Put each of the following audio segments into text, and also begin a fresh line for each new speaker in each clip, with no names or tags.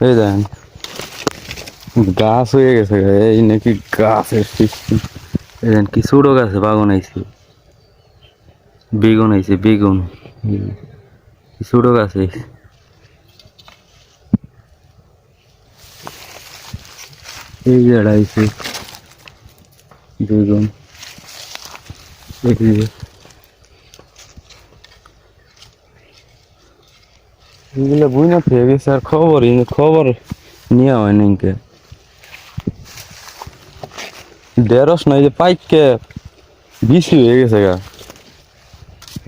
এই দেখেন গাছ হয়ে গেছে এই নাকি গাছের সৃষ্টি এই দেখেন কি ছোটো গাছে বাগান আইছে বেগুন আইছে বেগুন এই, কি ছোটো গাছ আইছে এই যে একটা আইছে বেগুন দেখি এগুলো বুঝ না পেয়ে গেছে, আর খবর খবর নিয়ে হয় নাকি দেড়শ নয় যে পাইককে বেশি হয়ে গেছে গা।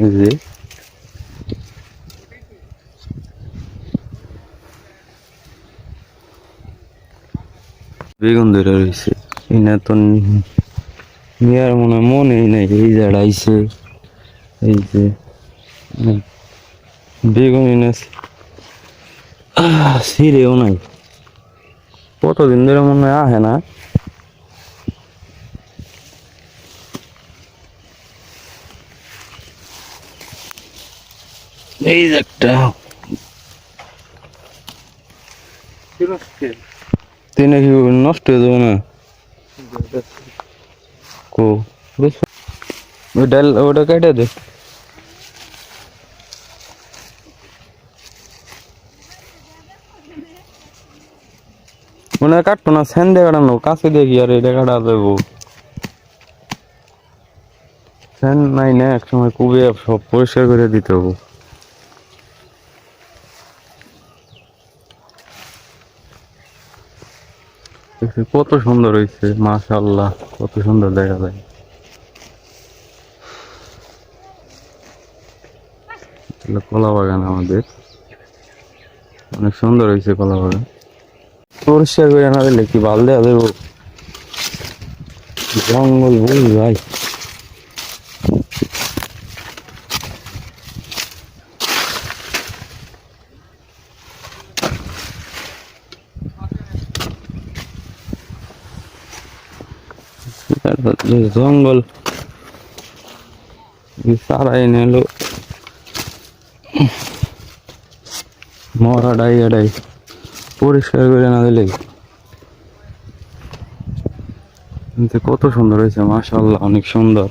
এই বেগুন ধরে রয়েছে। এনে তো নিয়ার মনে মনেই নাই, এই জায়গা আইছে এই যে, বেগুন এনেছে। সিরেও নাই। কতদিন ধরে মনে হয় আহে না। এই একটা। তিনে কি নষ্ট হয়ে যাবে না? কো বুঝ ওটা কেটে দে। মনে হয় কাটতো না স্যান দিয়ে কাটানো, কাছে দেখি আর এটা কাটা দেবো স্যান নাই না, একসময় কুবে সব পরিষ্কার করে দিতে হব। কত সুন্দর হয়েছে মাশাল্লাহ কত সুন্দর দেখা যায়। কলা বাগান আমাদের। অনেক সুন্দর হয়েছে কলা বাগান। পরিষ্কার করে না দিলে কি বাল দেওয়া দেবো? জঙ্গল বলি ভাই। জঙ্গল সারা এনে এলো মরা ডাই ডাই পরিষ্কার করে না দিলে কিন্তু কত সুন্দর হয়েছে মাশাল্লাহ অনেক সুন্দর।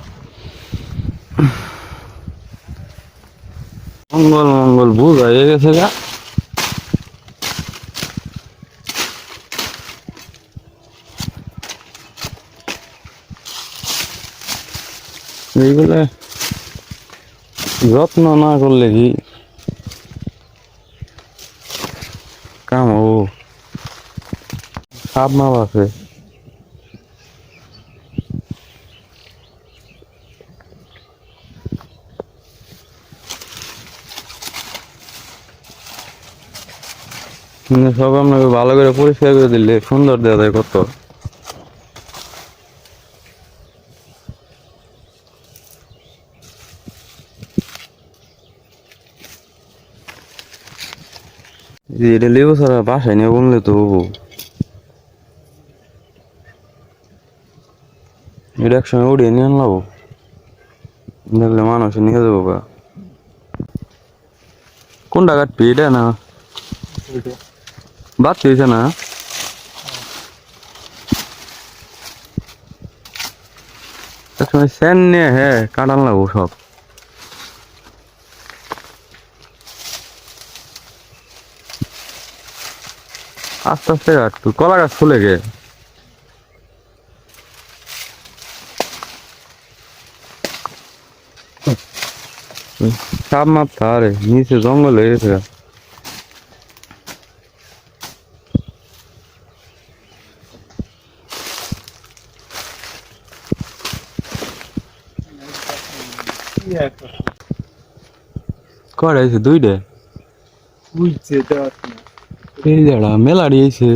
মঙ্গল মঙ্গল বুঝ হয়ে গেছে গা। এইগুলো যত্ন না করলে কি সাপ মাপ আছে সব আপনাকে ভালো করে পরিষ্কার করে দিলে সুন্দর দেওয়া যায় কত। এটা লেবু ছাড়া বাসায় নিয়ে বললে তো এটা একসঙ্গে উড়িয়ে নিয়ে আনলাম দেখলে মানুষ নিয়ে যাব গা। কোনটা কাটবি এটা না? বাদ হয়েছে না। একসময় স্যান নিয়ে হ্যাঁ কাটান লাগবো সব। আস্তে আস্তে কাটবো কলা গাছ ফুলে গে সাপ মাপ তারে নিচে জঙ্গল হয়ে গেছে হয়েছে দুইটা
বুঝছে
মেলা দিয়েছে